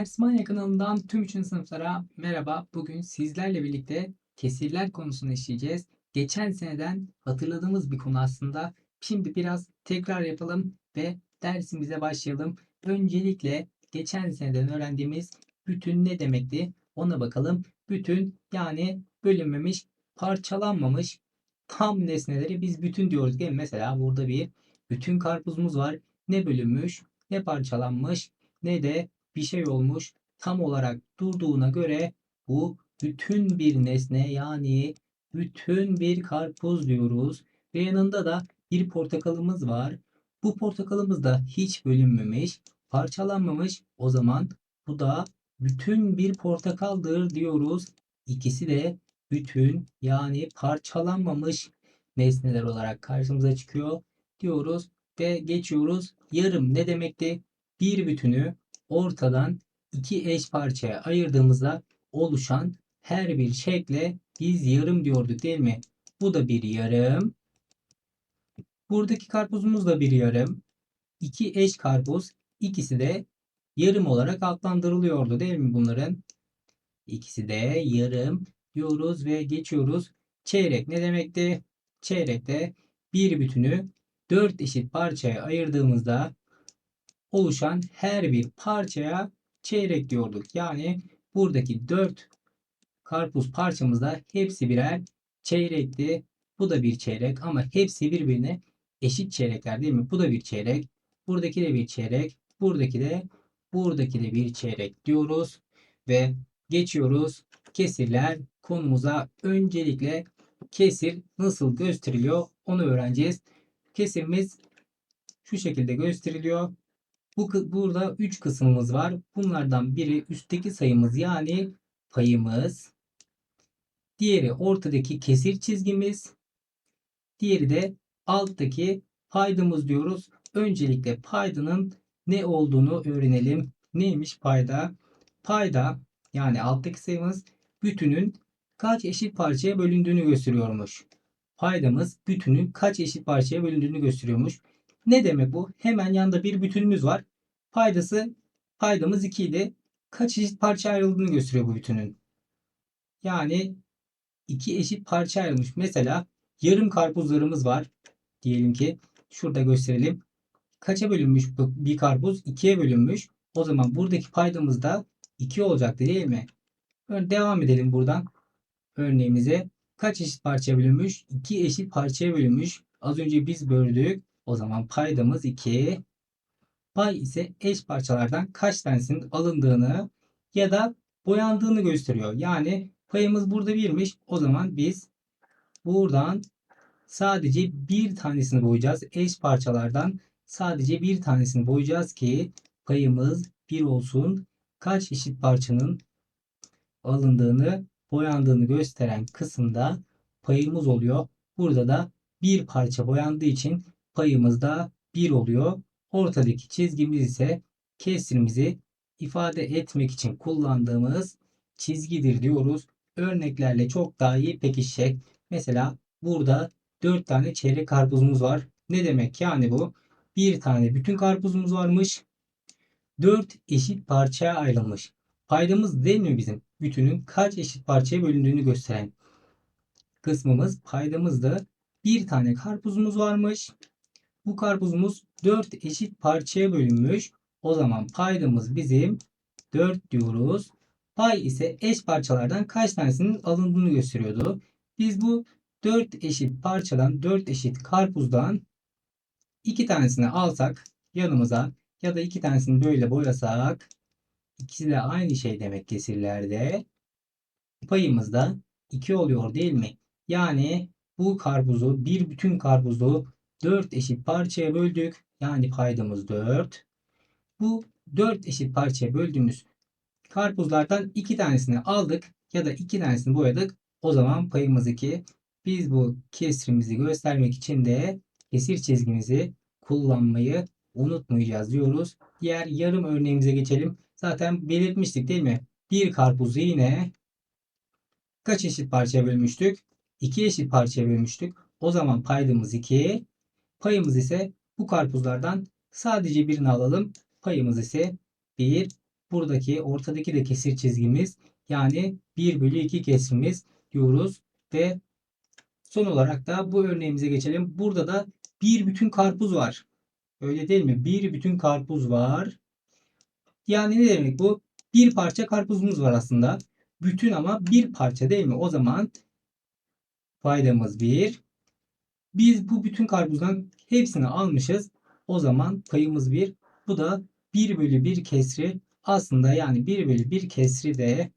Ders kanalından tüm üçün sınıflara merhaba. Bugün sizlerle birlikte kesirler konusunu işleyeceğiz. Geçen seneden hatırladığımız bir konu aslında. Şimdi biraz tekrar yapalım ve dersimize başlayalım. Öncelikle geçen seneden öğrendiğimiz bütün ne demekti ona bakalım. Bütün yani bölünmemiş, parçalanmamış tam nesneleri biz bütün diyoruz mi? Mesela burada bir bütün karpuzumuz var. Ne bölünmüş, ne parçalanmış, ne de bir şey olmuş. Tam olarak durduğuna göre bu bütün bir nesne yani bütün bir karpuz diyoruz. Ve yanında da bir portakalımız var. Bu portakalımız da hiç bölünmemiş, parçalanmamış. O zaman bu da bütün bir portakaldır diyoruz. İkisi de bütün yani parçalanmamış nesneler olarak karşımıza çıkıyor diyoruz ve geçiyoruz. Yarım ne demekti? Bir bütünü ortadan iki eş parçaya ayırdığımızda oluşan her bir şekle biz yarım diyorduk değil mi? Bu da bir yarım. Buradaki karpuzumuz da bir yarım. İki eş karpuz ikisi de yarım olarak adlandırılıyordu değil mi bunların? İkisi de yarım diyoruz ve geçiyoruz. Çeyrek ne demekti? Çeyrekte bir bütünü dört eşit parçaya ayırdığımızda oluşan her bir parçaya çeyrek diyorduk. Yani buradaki 4 karpuz parçamızda hepsi birer çeyrekti. Bu da bir çeyrek ama hepsi birbirine eşit çeyrekler değil mi? Bu da bir çeyrek. Buradaki de bir çeyrek. Buradaki de buradaki de bir çeyrek diyoruz. Ve geçiyoruz kesirler konumuza. Öncelikle kesir nasıl gösteriliyor onu öğreneceğiz. Kesirimiz şu şekilde gösteriliyor. Bu burada 3 kısmımız var. Bunlardan biri üstteki sayımız yani payımız. Diğeri ortadaki kesir çizgimiz. Diğeri de alttaki paydamız diyoruz. Öncelikle paydanın ne olduğunu öğrenelim. Neymiş payda? Payda yani alttaki sayımız bütünün kaç eşit parçaya bölündüğünü gösteriyormuş. Paydamız bütünün kaç eşit parçaya bölündüğünü gösteriyormuş. Ne demek bu? Hemen yanında bir bütünümüz var. Paydası paydamız 2 idi. Kaç eşit parça ayrıldığını gösteriyor bu bütünün. Yani iki eşit parça ayrılmış. Mesela yarım karpuzlarımız var. Diyelim ki şurada gösterelim. Kaça bölünmüş bir karpuz? 2'ye bölünmüş. O zaman buradaki paydamız da 2 olacaktı değil mi? Devam edelim buradan. Örneğimize kaç eşit parçaya bölünmüş? 2 eşit parçaya bölünmüş. Az önce biz böldük. O zaman paydamız 2. Pay ise eş parçalardan kaç tanesinin alındığını ya da boyandığını gösteriyor. Yani payımız burada birmiş. O zaman biz buradan sadece bir tanesini boyayacağız. Eş parçalardan sadece bir tanesini boyayacağız ki payımız bir olsun. Kaç eşit parçanın alındığını, boyandığını gösteren kısımda payımız oluyor. Burada da bir parça boyandığı için payımız da 1 oluyor. Ortadaki çizgimiz ise kesrimizi ifade etmek için kullandığımız çizgidir diyoruz. Örneklerle çok daha iyi pekişecek. Mesela burada 4 tane çeyrek karpuzumuz var. Ne demek yani bu? Bir tane bütün karpuzumuz varmış. 4 eşit parçaya ayrılmış. Paydamız değil mi bizim? Bütünün kaç eşit parçaya bölündüğünü gösteren kısmımız paydamızda bir tane karpuzumuz varmış. Bu karpuzumuz 4 eşit parçaya bölünmüş. O zaman paydamız bizim 4 diyoruz. Pay ise eş parçalardan kaç tanesinin alındığını gösteriyordu. Biz bu 4 eşit parçadan 4 eşit karpuzdan 2 tanesini alsak yanımıza ya da 2 tanesini böyle boyasak ikisi de aynı şey demek kesirlerde. Payımız da 2 oluyor değil mi? Yani bu karpuzu bir bütün karpuzu 4 eşit parçaya böldük. Yani paydamız 4. Bu 4 eşit parçaya böldüğümüz karpuzlardan 2 tanesini aldık ya da 2 tanesini boyadık. O zaman payımız 2. Biz bu kesrimizi göstermek için de kesir çizgimizi kullanmayı unutmayacağız diyoruz. Diğer yarım örneğimize geçelim. Zaten belirtmiştik değil mi? Bir karpuzu yine kaç eşit parçaya bölmüştük? 2 eşit parçaya bölmüştük. O zaman paydamız 2. Payımız ise bu karpuzlardan sadece birini alalım. Payımız ise 1 buradaki ortadaki de kesir çizgimiz. Yani 1 bölü 2 kesrimiz diyoruz. Ve son olarak da bu örneğimize geçelim. Burada da bir bütün karpuz var. Öyle değil mi? Bir bütün karpuz var. Yani ne demek bu? Bir parça karpuzumuz var aslında. Bütün ama bir parça değil mi? O zaman paydamız 1. Biz bu bütün karpuzdan hepsini almışız. O zaman payımız 1. Bu da 1 bölü 1 kesri aslında yani 1 bölü 1 kesri de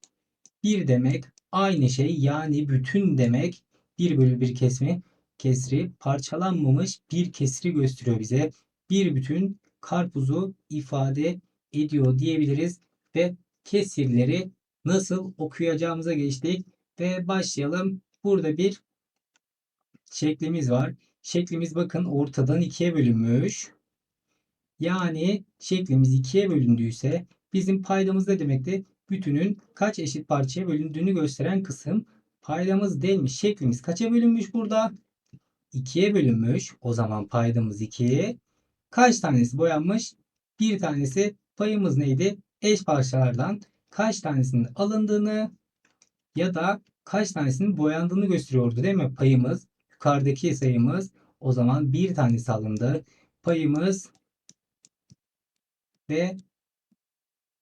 1 demek aynı şey yani bütün demek 1 bölü 1 kesmi kesri parçalanmamış bir kesri gösteriyor bize. Bir bütün karpuzu ifade ediyor diyebiliriz ve kesirleri nasıl okuyacağımıza geçtik ve başlayalım. Burada bir şeklimiz var. Şeklimiz bakın ortadan ikiye bölünmüş. Yani şeklimiz ikiye bölündüyse bizim paydamız ne demekti? Bütünün kaç eşit parçaya bölündüğünü gösteren kısım paydamız değilmiş. Şeklimiz kaça bölünmüş burada? 2'ye bölünmüş. O zaman paydamız 2. Kaç tanesi boyanmış? Bir tanesi payımız neydi? Eş parçalardan kaç tanesinin alındığını ya da kaç tanesinin boyandığını gösteriyordu değil mi? Payımız yukarıdaki sayımız o zaman bir tanesi alındı. Payımız ve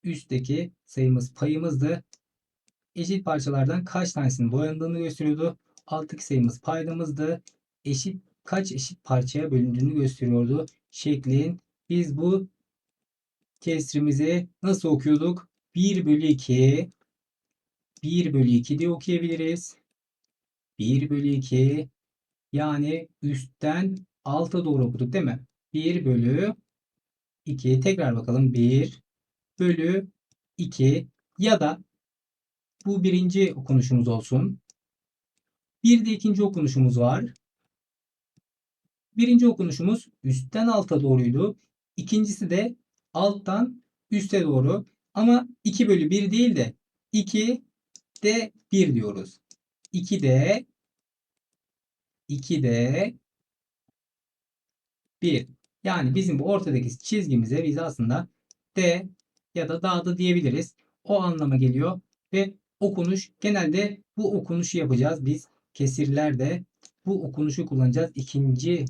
üstteki sayımız payımızdı. Eşit parçalardan kaç tanesinin boyandığını gösteriyordu. Alttaki sayımız paydamızdı. Eşit kaç eşit parçaya bölündüğünü gösteriyordu. Şeklin biz bu kesrimizi nasıl okuyorduk? 1 bölü 2 1 bölü 2 diye okuyabiliriz. 1 bölü 2 yani üstten alta doğru okuduk değil mi? 1 bölü 2 tekrar bakalım 1 bölü 2 ya da bu birinci okunuşumuz olsun. Bir de ikinci okunuşumuz var. Birinci okunuşumuz üstten alta doğruydu. İkincisi de alttan üste doğru. Ama 2 bölü 1 değil de 2 de 1 diyoruz. 2 de 2 de 1. Yani bizim bu ortadaki çizgimize biz aslında D ya da dağda diyebiliriz. O anlama geliyor ve okunuş genelde bu okunuşu yapacağız. Biz kesirlerde bu okunuşu kullanacağız. İkinci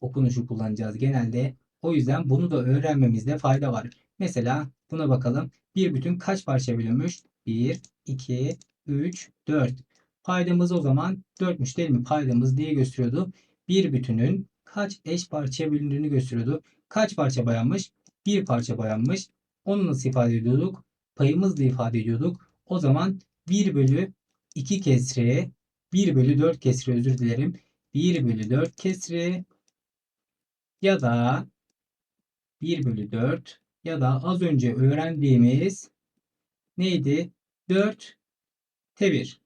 okunuşu kullanacağız genelde. O yüzden bunu da öğrenmemizde fayda var. Mesela buna bakalım. Bir bütün kaç parça bölünmüş? 1, 2, 3, 4. Paydamız o zaman 4'müş değil mi? Paydamız diye gösteriyordu. Bir bütünün kaç eş parçaya bölündüğünü gösteriyordu. Kaç parça boyanmış? Bir parça boyanmış. Onu nasıl ifade ediyorduk? Payımızla ifade ediyorduk. O zaman 1 bölü 2 kesri 1 bölü 4 kesri özür dilerim. 1 bölü 4 kesri ya da 1 bölü 4 ya da az önce öğrendiğimiz neydi? 4 T1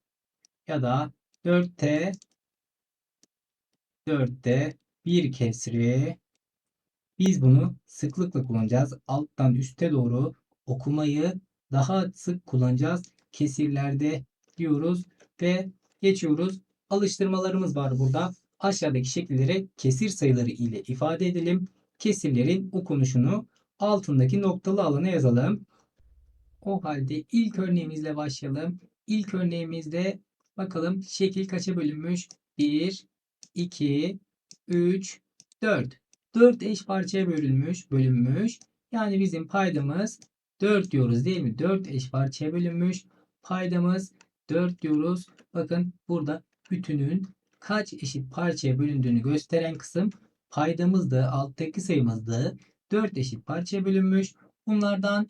ya da 4T 4'te 1 kesri biz bunu sıklıkla kullanacağız. Alttan üste doğru okumayı daha sık kullanacağız. Kesirlerde diyoruz ve geçiyoruz. Alıştırmalarımız var burada. Aşağıdaki şekilleri kesir sayıları ile ifade edelim. Kesirlerin okunuşunu altındaki noktalı alana yazalım. O halde ilk örneğimizle başlayalım. İlk örneğimizde bakalım şekil kaça bölünmüş? 1, 2, 3, 4. 4 eş parçaya bölünmüş, bölünmüş. Yani bizim paydamız 4 diyoruz değil mi? 4 eş parçaya bölünmüş. Paydamız 4 diyoruz. Bakın burada bütünün kaç eşit parçaya bölündüğünü gösteren kısım paydamızdı. Alttaki sayımızdı. 4 eşit parçaya bölünmüş. Bunlardan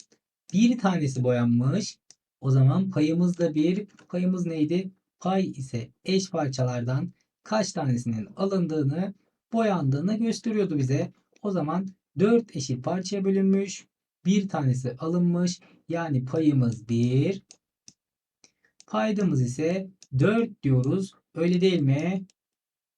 bir tanesi boyanmış. O zaman payımız da bir. Payımız neydi? Pay ise eş parçalardan kaç tanesinin alındığını, boyandığını gösteriyordu bize. O zaman 4 eşit parçaya bölünmüş. Bir tanesi alınmış. Yani payımız 1. Paydamız ise 4 diyoruz. Öyle değil mi?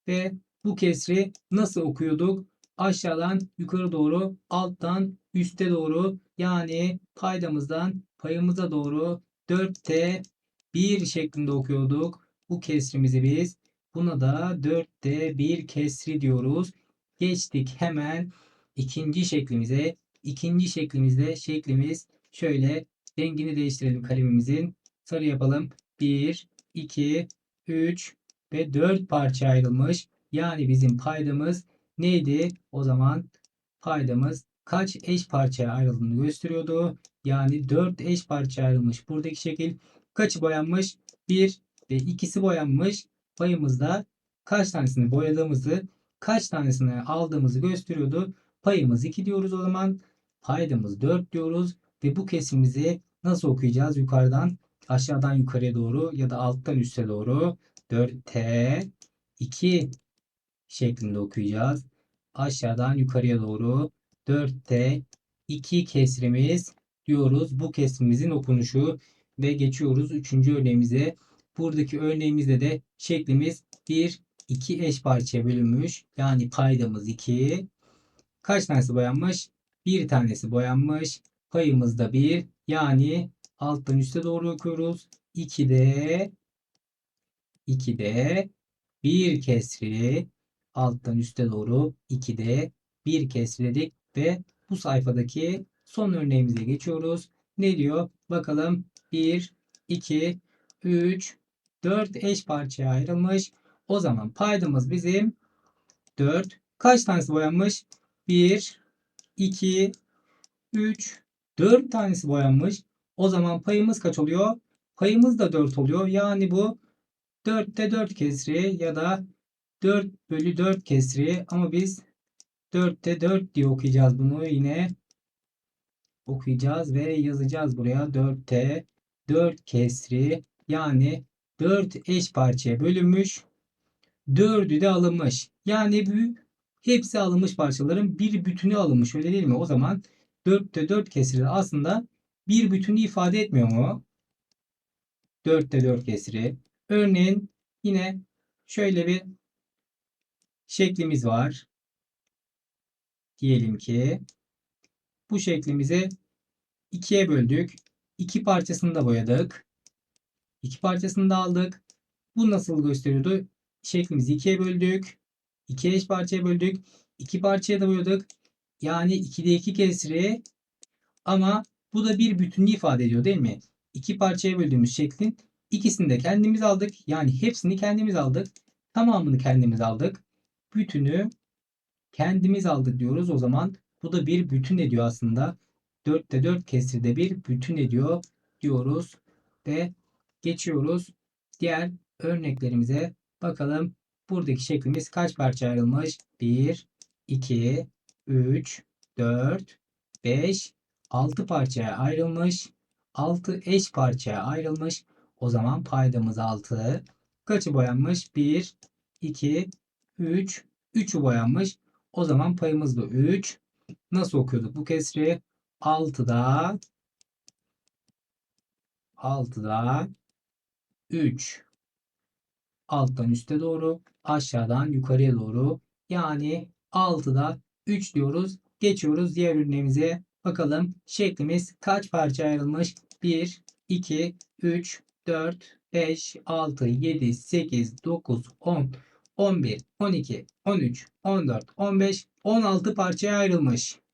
Ve bu kesri nasıl okuyorduk? Aşağıdan yukarı doğru, alttan üste doğru yani paydamızdan payımıza doğru 4T 1 şeklinde okuyorduk. Bu kesrimizi biz buna da 4'te 1 kesri diyoruz. Geçtik hemen ikinci şeklimize. İkinci şeklimizde şeklimiz şöyle rengini değiştirelim kalemimizin. Sarı yapalım. 1, 2, 3 ve 4 parça ayrılmış. Yani bizim paydamız neydi? O zaman paydamız kaç eş parçaya ayrıldığını gösteriyordu. Yani 4 eş parça ayrılmış. Buradaki şekil kaçı boyanmış? 1 ve ikisi boyanmış. Payımızda kaç tanesini boyadığımızı, kaç tanesini aldığımızı gösteriyordu. Payımız 2 diyoruz o zaman. Paydamız 4 diyoruz ve bu kesimimizi nasıl okuyacağız? Yukarıdan aşağıdan yukarıya doğru ya da alttan üste doğru 4T 2 şeklinde okuyacağız. Aşağıdan yukarıya doğru 4T 2 kesrimiz diyoruz. Bu kesrimizin okunuşu ve geçiyoruz 3. örneğimize. Buradaki örneğimizde de şeklimiz 1 2 eş parçaya bölünmüş. Yani paydamız 2. Kaç tanesi boyanmış? Bir tanesi boyanmış. Payımız da 1. Yani alttan üste doğru okuyoruz. 2'de 2'de 1 kesri alttan üste doğru 2'de 1 kesri ve bu sayfadaki son örneğimize geçiyoruz. Ne diyor? Bakalım 1, 2, 3, 4 eş parçaya ayrılmış. O zaman paydamız bizim 4. Kaç tanesi boyanmış? 1, 2, 3, 4 tanesi boyanmış. O zaman payımız kaç oluyor? Payımız da 4 oluyor. Yani bu 4'te 4 kesri ya da 4 bölü 4 kesri ama biz 4'te 4 diye okuyacağız bunu yine okuyacağız ve yazacağız buraya 4'te 4 kesri yani 4 eş parçaya bölünmüş 4'ü de alınmış. Yani bu hepsi alınmış parçaların bir bütünü alınmış öyle değil mi? O zaman 4'te 4 kesri aslında bir bütünü ifade etmiyor mu? 4'te 4 kesri. Örneğin yine şöyle bir şeklimiz var. Diyelim ki bu şeklimizi ikiye böldük. İki parçasını da boyadık. İki parçasını da aldık. Bu nasıl gösteriyordu? Şeklimizi ikiye böldük. İki eş parçaya böldük. İki parçaya da boyadık. Yani 2'de 2 kesri ama bu da bir bütünlüğü ifade ediyor değil mi? İki parçaya böldüğümüz şeklin ikisini de kendimiz aldık. Yani hepsini kendimiz aldık. Tamamını kendimiz aldık. Bütünü kendimiz aldık diyoruz. O zaman bu da bir bütün ediyor aslında. 4'te 4 kesirde bir bütün ediyor diyoruz. Ve geçiyoruz. Diğer örneklerimize bakalım. Buradaki şeklimiz kaç parça ayrılmış? 1, 2, 3, 4, 5, 6 parçaya ayrılmış. 6 eş parçaya ayrılmış. O zaman paydamız 6. Kaçı boyanmış? 1, 2, 3. 3'ü boyanmış. O zaman payımız da 3. Nasıl okuyorduk bu kesri? 6'da 6'da 3 alttan üste doğru aşağıdan yukarıya doğru yani 6'da 3 diyoruz. Geçiyoruz diğer ürünlerimize. Bakalım şeklimiz kaç parça ayrılmış? 1, 2, 3, 4, 5, 6, 7, 8, 9, 10, 11, 12, 13, 14, 15, 16 parçaya ayrılmış.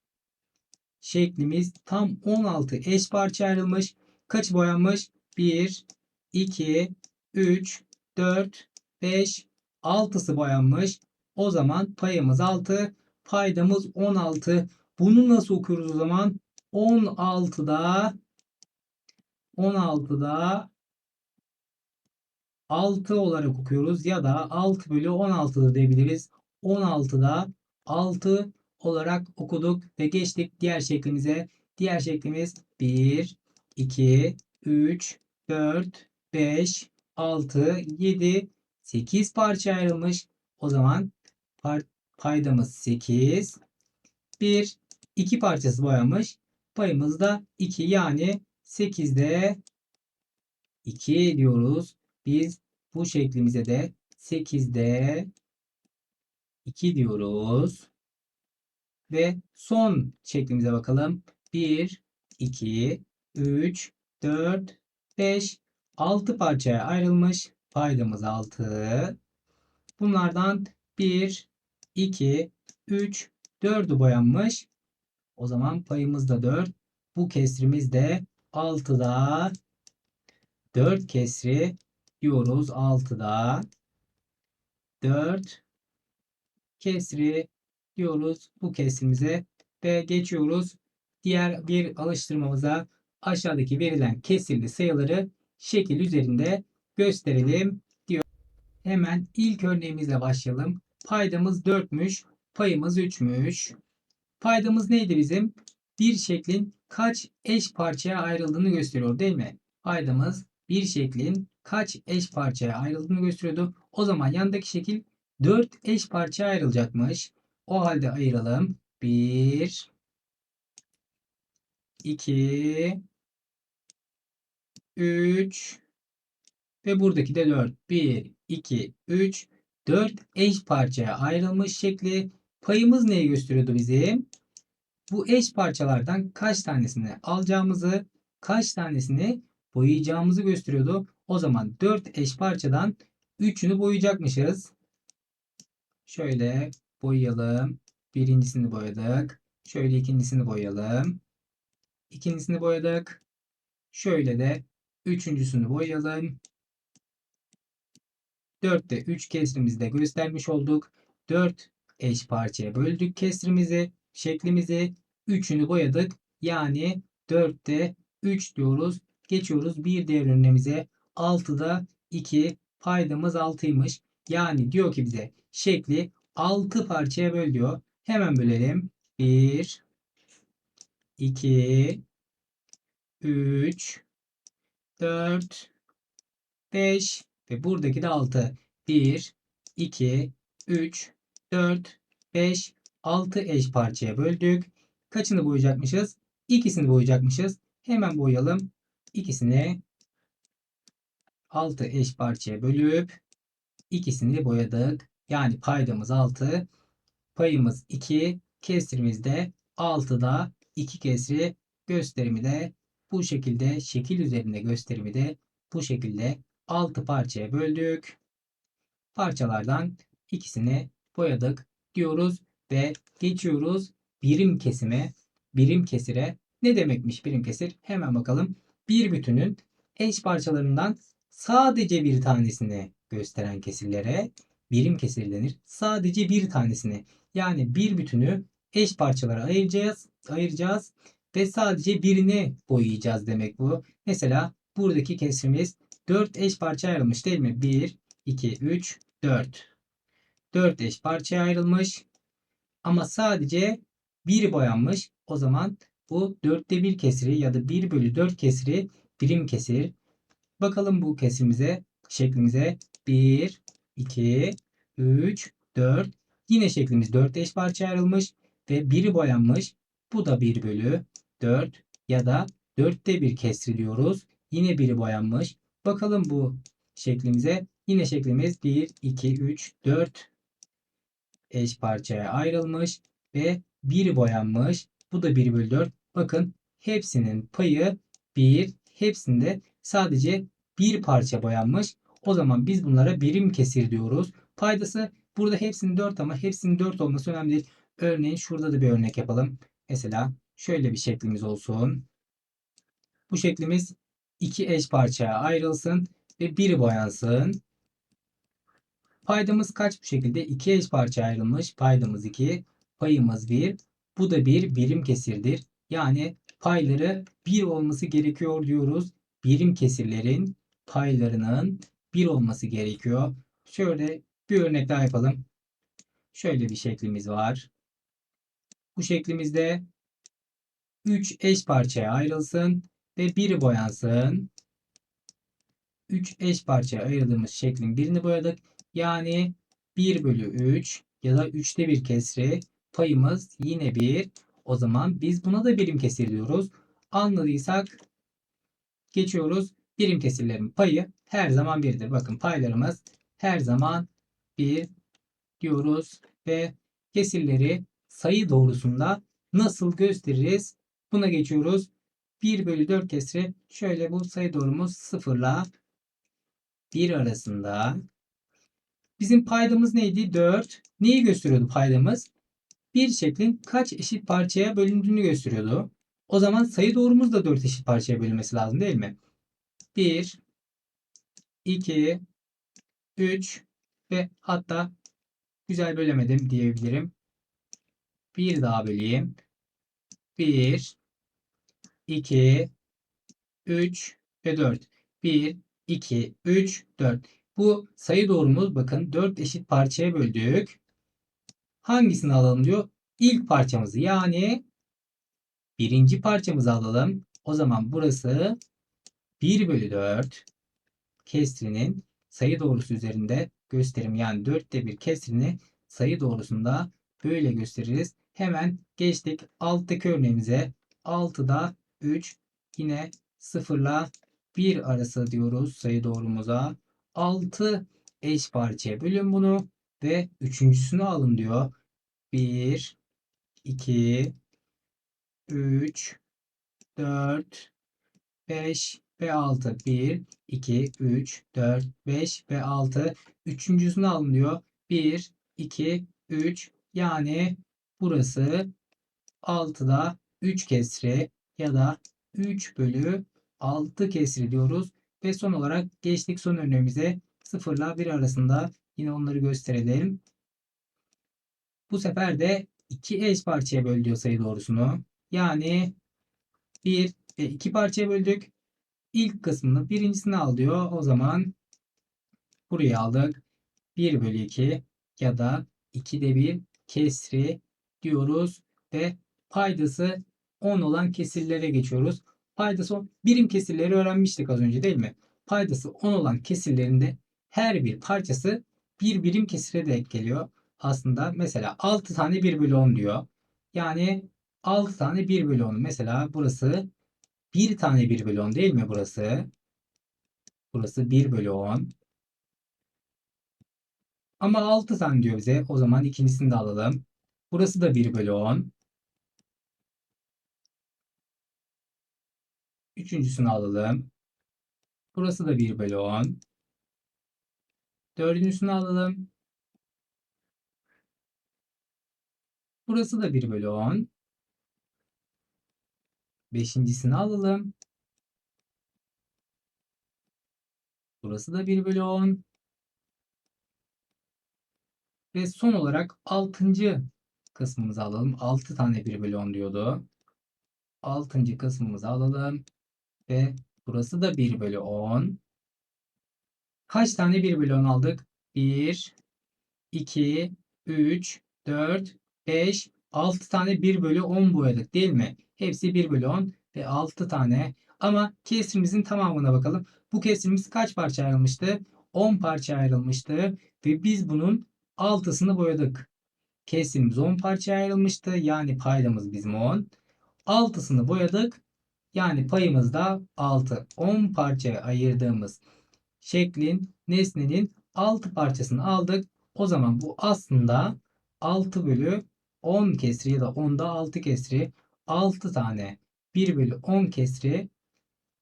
Şeklimiz tam 16 eş parça ayrılmış. Kaç boyanmış? 1, 2, 3, 4, 5, 6'sı boyanmış. O zaman payımız 6. Paydamız 16. Bunu nasıl okuyoruz o zaman? 16'da 16'da 6 olarak okuyoruz ya da 6 bölü 16'dır diyebiliriz. 16'da 6 olarak okuduk ve geçtik diğer şeklimize. Diğer şeklimiz 1, 2, 3, 4, 5, 6, 7, 8 parça ayrılmış. O zaman paydamız 8. 1, 2 parçası boyanmış. Payımız da 2 yani 8'de 2 diyoruz. Biz bu şeklimize de 8'de 2 diyoruz. Ve son şeklimize bakalım. 1, 2, 3, 4, 5, 6 parçaya ayrılmış. Paydamız 6. Bunlardan 1, 2, 3, 4'ü boyanmış. O zaman payımız da 4. Bu kesrimiz de 6'da 4 kesri diyoruz. 6'da 4 kesri diyoruz bu kesrimize ve geçiyoruz. Diğer bir alıştırmamıza aşağıdaki verilen kesirli sayıları şekil üzerinde gösterelim diyor. Hemen ilk örneğimizle başlayalım. Paydamız 4'müş, payımız 3'müş. Paydamız neydi bizim? Bir şeklin kaç eş parçaya ayrıldığını gösteriyor değil mi? Paydamız bir şeklin kaç eş parçaya ayrıldığını gösteriyordu. O zaman yandaki şekil 4 eş parçaya ayrılacakmış. O halde ayıralım. 1 2 3 ve buradaki de 4. 1 2 3 4 eş parçaya ayrılmış şekli. Payımız neyi gösteriyordu bizim? Bu eş parçalardan kaç tanesini alacağımızı, kaç tanesini boyayacağımızı gösteriyordu. O zaman 4 eş parçadan 3'ünü boyayacakmışız. Şöyle boyayalım. Birincisini boyadık. Şöyle ikincisini boyayalım. İkincisini boyadık. Şöyle de üçüncüsünü boyayalım. 4'te 3 kesrimizi de göstermiş olduk. 4 eş parçaya böldük kesrimizi, şeklimizi. 3'ünü boyadık. Yani 4'te 3 diyoruz. Geçiyoruz bir diğer ürünemize. 6'da 2 paydamız 6'ymış. Yani diyor ki bize şekli 6 parçaya böl diyor. Hemen bölelim. 1 2 3 4 5 ve buradaki de 6. 1 2 3 4 5 6 eş parçaya böldük. Kaçını boyayacakmışız? İkisini boyayacakmışız. Hemen boyayalım. İkisini 6 eş parçaya bölüp ikisini boyadık. Yani paydamız 6, payımız 2, kesrimiz de 6'da 2 kesri gösterimi de bu şekilde şekil üzerinde gösterimi de bu şekilde 6 parçaya böldük. Parçalardan ikisini boyadık diyoruz ve geçiyoruz birim kesime, birim kesire. Ne demekmiş birim kesir? Hemen bakalım. Bir bütünün eş parçalarından sadece bir tanesini gösteren kesirlere birim kesir denir. Sadece bir tanesini yani bir bütünü eş parçalara ayıracağız, ayıracağız ve sadece birini boyayacağız demek bu. Mesela buradaki kesrimiz 4 eş parça ayrılmış değil mi? 1, 2, 3, 4. 4 eş parçaya ayrılmış. Ama sadece bir boyanmış. O zaman bu 4'te 1 kesiri ya da 1 bölü 4 kesiri birim kesir. Bakalım bu kesimize, şeklimize. 1, 2, 3, 4. Yine şeklimiz 4 eş parçaya ayrılmış ve biri boyanmış. Bu da 1 bölü 4 ya da 4'te 1 kesriliyoruz. Yine biri boyanmış. Bakalım bu şeklimize. Yine şeklimiz 1, 2, 3, 4 eş parçaya ayrılmış ve biri boyanmış. Bu da 1 bölü 4. Bakın hepsinin payı 1. Hepsinde sadece bir parça boyanmış. O zaman biz bunlara birim kesir diyoruz. Paydası burada hepsinin 4 ama hepsinin 4 olması önemli değil. Örneğin şurada da bir örnek yapalım. Mesela şöyle bir şeklimiz olsun. Bu şeklimiz iki eş parçaya ayrılsın ve biri boyansın. Paydamız kaç bu şekilde? 2 eş parça ayrılmış. Paydamız 2. Payımız 1. Bu da bir birim kesirdir. Yani payları 1 olması gerekiyor diyoruz. Birim kesirlerin paylarının 1 olması gerekiyor. Şöyle bir örnek daha yapalım. Şöyle bir şeklimiz var. Bu şeklimizde 3 eş parçaya ayrılsın ve biri boyansın. 3 eş parçaya ayırdığımız şeklin birini boyadık. Yani 1 bölü 3 ya da 3'te 1 kesri payımız yine 1. O zaman biz buna da birim kesir diyoruz. Anladıysak geçiyoruz. Birim kesirlerin payı her zaman 1'dir. Bakın paylarımız her zaman 1 diyoruz ve kesirleri sayı doğrusunda nasıl gösteririz? Buna geçiyoruz. 1 bölü 4 kesri şöyle bu sayı doğrumuz 0 ile 1 arasında. Bizim paydamız neydi? 4. Neyi gösteriyordu paydamız? Bir şeklin kaç eşit parçaya bölündüğünü gösteriyordu. O zaman sayı doğrumuz da 4 eşit parçaya bölünmesi lazım değil mi? 1, 2, 3 ve hatta güzel bölemedim diyebilirim. Bir daha böleyim. 1, 2, 3 ve 4. 1, 2, 3, 4. Bu sayı doğrumuz bakın 4 eşit parçaya böldük. Hangisini alalım diyor? İlk parçamızı yani birinci parçamızı alalım. O zaman burası 1 bölü 4 kesrinin sayı doğrusu üzerinde gösterim yani 4'te bir kesrini sayı doğrusunda böyle gösteririz. Hemen geçtik alttaki örneğimize. 6'da 3 yine 0 ile 1 arası diyoruz sayı doğrumuza. 6 eş parçaya bölün bunu ve üçüncüsünü alın diyor. 1 2 3 4 5 ve 6. 1 2 3 4 5 ve 6. Üçüncüsünü alın diyor. 1 2 3 yani burası 6'da 3 kesri ya da 3 bölü 6 kesri diyoruz. Ve son olarak geçtik son örneğimize 0 ile 1 arasında yine onları gösterelim. Bu sefer de 2 eş parçaya böl sayı doğrusunu. Yani 1 ve 2 parçaya böldük. İlk kısmını birincisini al diyor. O zaman buraya aldık. 1 bölü 2 ya da 2'de 1 kesri diyoruz ve paydası 10 olan kesirlere geçiyoruz. Paydası 10. Birim kesirleri öğrenmiştik az önce değil mi? Paydası 10 olan kesirlerinde her bir parçası bir birim kesire denk geliyor. Aslında mesela 6 tane 1 bölü 10 diyor. Yani 6 tane 1 bölü 10. Mesela burası 1 tane 1 bölü 10 değil mi burası? Burası 1 bölü 10. Ama 6 tane diyor bize. O zaman ikincisini de alalım. Burası da 1 bölü 10. Üçüncüsünü alalım. Burası da 1 bölü 10. Dördüncüsünü alalım. Burası da 1 bölü 10. Beşincisini alalım. Burası da 1 bölü 10. Ve son olarak 6. kısmımızı alalım. 6 tane 1 bölü 10 diyordu. 6. kısmımızı alalım. Ve burası da 1 bölü 10. Kaç tane 1 bölü 10 aldık? 1, 2, 3, 4, 5, 6 tane 1 bölü 10 boyadık değil mi? Hepsi 1 bölü 10 ve 6 tane. Ama kesrimizin tamamına bakalım. Bu kesrimiz kaç parça ayrılmıştı? 10 parça ayrılmıştı. Ve biz bunun 6'sını boyadık. Kesrimiz 10 parça ayrılmıştı. Yani paydamız bizim 10. 6'sını boyadık. Yani payımız da 6. 10 parçaya ayırdığımız şeklin, nesnenin 6 parçasını aldık. O zaman bu aslında 6 bölü 10 kesri ya da 10'da 6 kesri 6 tane 1 bölü 10 kesri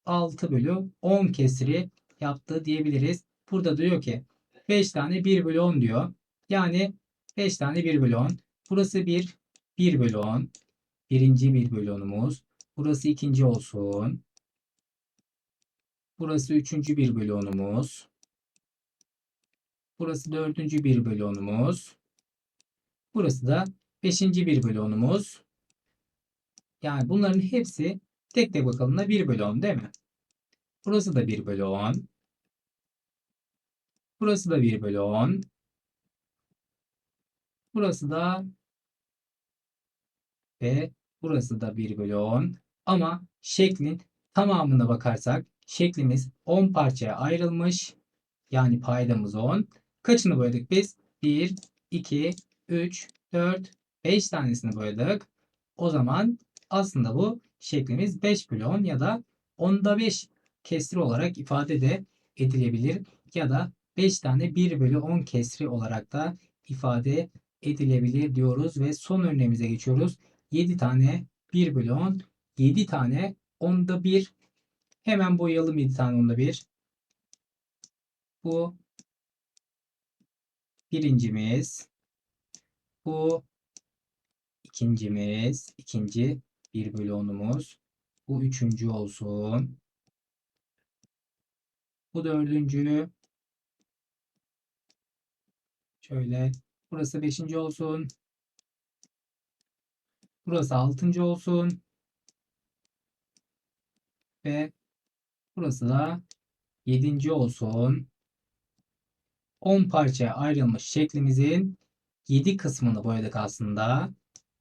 6 bölü 10 kesri yaptı diyebiliriz. Burada diyor ki 5 tane 1 bölü 10 diyor. Yani 5 tane 1 bölü 10. Burası 1, 1 bölü 10. Birinci 1 bölü 10'umuz. Burası ikinci olsun. Burası üçüncü 1 bölü 10'umuz. Burası dördüncü 1 bölü 10'umuz. Burası da beşinci 1 bölü 10'umuz. Yani bunların hepsi tek tek bakalım da 1 bölü 10 değil mi? Burası da 1 bölü 10. Burası da 1 bölü 10. Burası da ve burası da 1 bölü 10. Ama şeklin tamamına bakarsak şeklimiz 10 parçaya ayrılmış. Yani paydamız 10. Kaçını boyadık biz? 1, 2, 3, 4, 5 tanesini boyadık. O zaman aslında bu şeklimiz 5 bölü 10 ya da 10'da 5 kesri olarak ifade de edilebilir. Ya da 5 tane 1 bölü 10 kesri olarak da ifade edilebilir diyoruz. Ve son örneğimize geçiyoruz. 7 tane 1 bölü 10. 7 tane 10'da 1. Hemen boyayalım 7 tane 10'da 1. Bu birincimiz. Bu ikincimiz. ikinci 1 bölü 10'umuz. Bu üçüncü olsun. Bu dördüncü. Şöyle. Burası beşinci olsun. Burası altıncı olsun. Ve burası da yedinci olsun. 10 parçaya ayrılmış şeklimizin 7 kısmını boyadık aslında.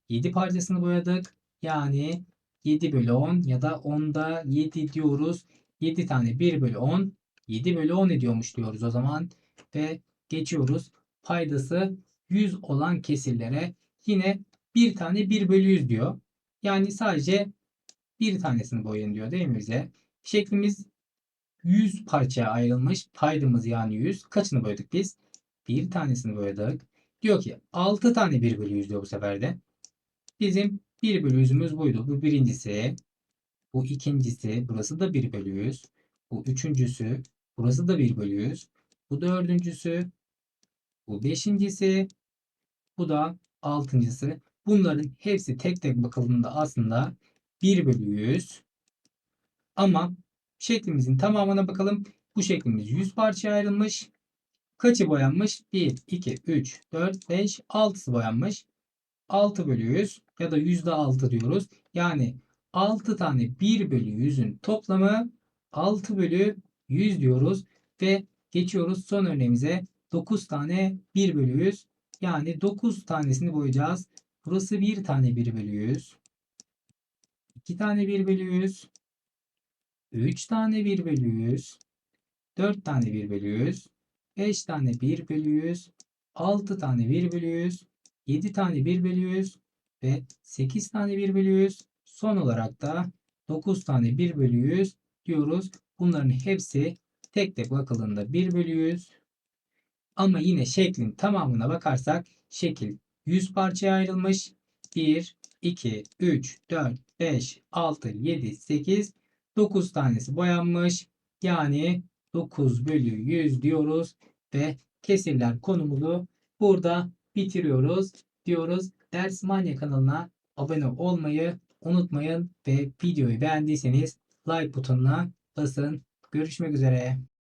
7 parçasını boyadık. Yani 7 bölü 10 ya da 10'da 7 diyoruz. 7 tane 1 bölü 10 7 bölü 10 ediyormuş diyoruz o zaman. Ve geçiyoruz. Paydası 100 olan kesirlere yine bir tane 1 bölü 100 diyor. Yani sadece bir tanesini boyayın diyor değil mi bize? Şeklimiz 100 parçaya ayrılmış. Paydamız yani 100. Kaçını boyadık biz? Bir tanesini boyadık. Diyor ki 6 tane 1 bölü 100 diyor bu sefer de. Bizim 1 bölü 100'ümüz buydu. Bu birincisi. Bu ikincisi. Burası da 1 bölü 100. Bu üçüncüsü. Burası da 1 bölü 100. Bu dördüncüsü. Bu beşincisi. Bu da altıncısı. Bunların hepsi tek tek bakıldığında aslında 1 bölü 100. Ama şeklimizin tamamına bakalım. Bu şeklimiz 100 parçaya ayrılmış. Kaçı boyanmış? 1, 2, 3, 4, 5, 6'sı boyanmış. 6 bölü 100 ya da %6 diyoruz. Yani 6 tane 1 bölü 100'ün toplamı 6 bölü 100 diyoruz. Ve geçiyoruz son örneğimize. 9 tane 1 bölü 100. Yani 9 tanesini boyayacağız. Burası 1 tane 1 bölü 100. 2 tane 1 bölü 100. 3 tane 1 bölü 100. 4 tane 1 bölü 100. 5 tane 1 bölü 100. 6 tane 1 bölü 100. 7 tane 1 bölü 100. Ve 8 tane 1 bölü 100. Son olarak da 9 tane 1 bölü 100 diyoruz. Bunların hepsi tek tek bakıldığında 1 bölü 100. Ama yine şeklin tamamına bakarsak şekil 100 parçaya ayrılmış. 1, 2, 3, 4, 5, 6, 7, 8, 9 tanesi boyanmış. Yani 9 bölü 100 diyoruz ve kesirler konumuzu burada bitiriyoruz diyoruz. Ders Manya kanalına abone olmayı unutmayın ve videoyu beğendiyseniz like butonuna basın. Görüşmek üzere.